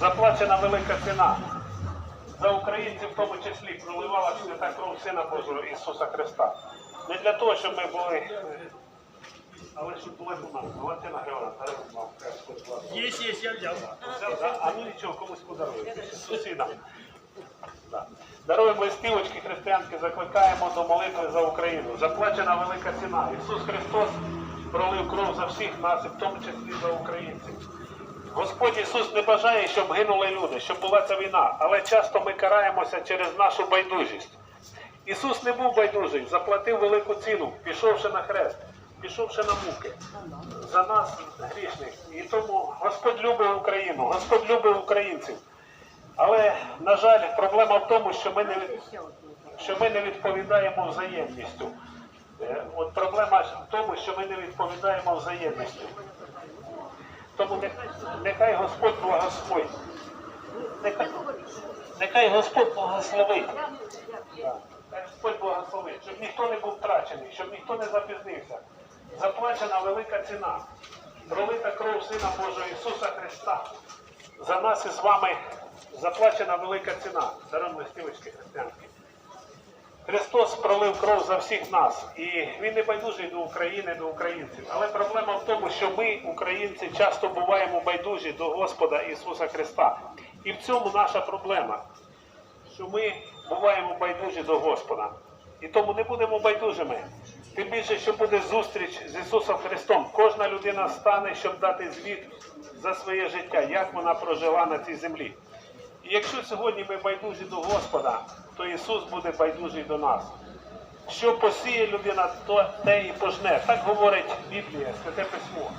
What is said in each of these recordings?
Заплачена велика ціна. За українців в тому числі проливала свята кров Сина Божого Ісуса Христа. Не для того, щоб ми були, але щоб були у нас. Валентина зараз вам. Есть, есть, я взял. Взяв, да? А ну нічого, комусь подарує. Сусідам. Да. Даруємо листівочки християнські, закликаємо до молитви за Україну. Заплачена велика ціна. Ісус Христос пролив кров за всіх нас, і в тому числі за українців. Господь Ісус не бажає, щоб гинули люди, щоб була ця війна, але часто ми караємося через нашу байдужість. Ісус не був байдужий, заплатив велику ціну, пішовши на хрест, пішовши на муки за нас грішних. І тому Господь любить Україну, Господь любить українців. Але, на жаль, проблема в тому, що ми не, що ми не відповідаємо взаємністю. Е, От проблема в тому, що ми не відповідаємо взаємністю. Тому нехай, Господь благословить. Нехай, нехай Господь благословить. Господь благословить, щоб ніхто не був втрачений, щоб ніхто не запізнився. Заплачена велика ціна. Пролита кров Сина Божого Ісуса Христа. За нас із вами заплачена велика ціна. Даром листівочки християнки. Христос пролив кров за всіх нас, і Він не байдужий до України, до українців. Але проблема в тому, що ми, українці, часто буваємо байдужі до Господа Ісуса Христа. І в цьому наша проблема, що ми буваємо байдужі до Господа. І тому не будемо байдужими. Тим більше, що буде зустріч з Ісусом Христом. Кожна людина стане, щоб дати звіт за своє життя, як вона прожила на цій землі. І якщо сьогодні ми байдужі до Господа, то Ісус буде байдужий до нас. Що посіє людина, то те і пожне. Так говорить Біблія, Святе Письмо.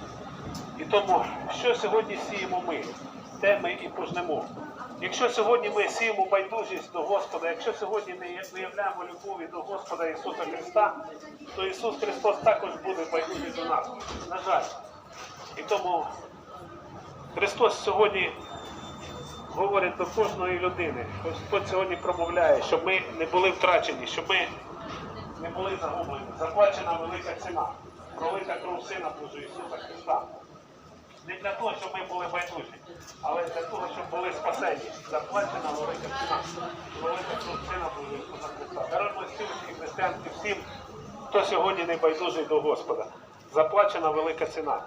І тому, що сьогодні сіємо ми, те ми і пожнемо. Якщо сьогодні ми сіємо байдужість до Господа, якщо сьогодні ми виявляємо любові до Господа Ісуса Христа, то Ісус Христос також буде байдужий до нас. На жаль. І тому Христос сьогодні говорить до кожної людини. Господь сьогодні промовляє, щоб ми не були втрачені, щоб ми не були загублені. Заплачена велика ціна. Пролита кров Сина Божого Ісуса Христа. Не для того, щоб ми були байдужі, але для того, щоб були спасені. Заплачена велика ціна. Пролита кров Сина Божого Ісуса Христа. Даруємо стілочки християнки всім, хто сьогодні не байдужий до Господа. Заплачена велика ціна.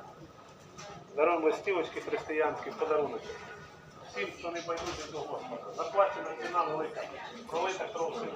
Даруємо листівочки християнські подарунки. Всім, хто не байдужий до Господа. Заплачена ціна велика. Пролита кров Сина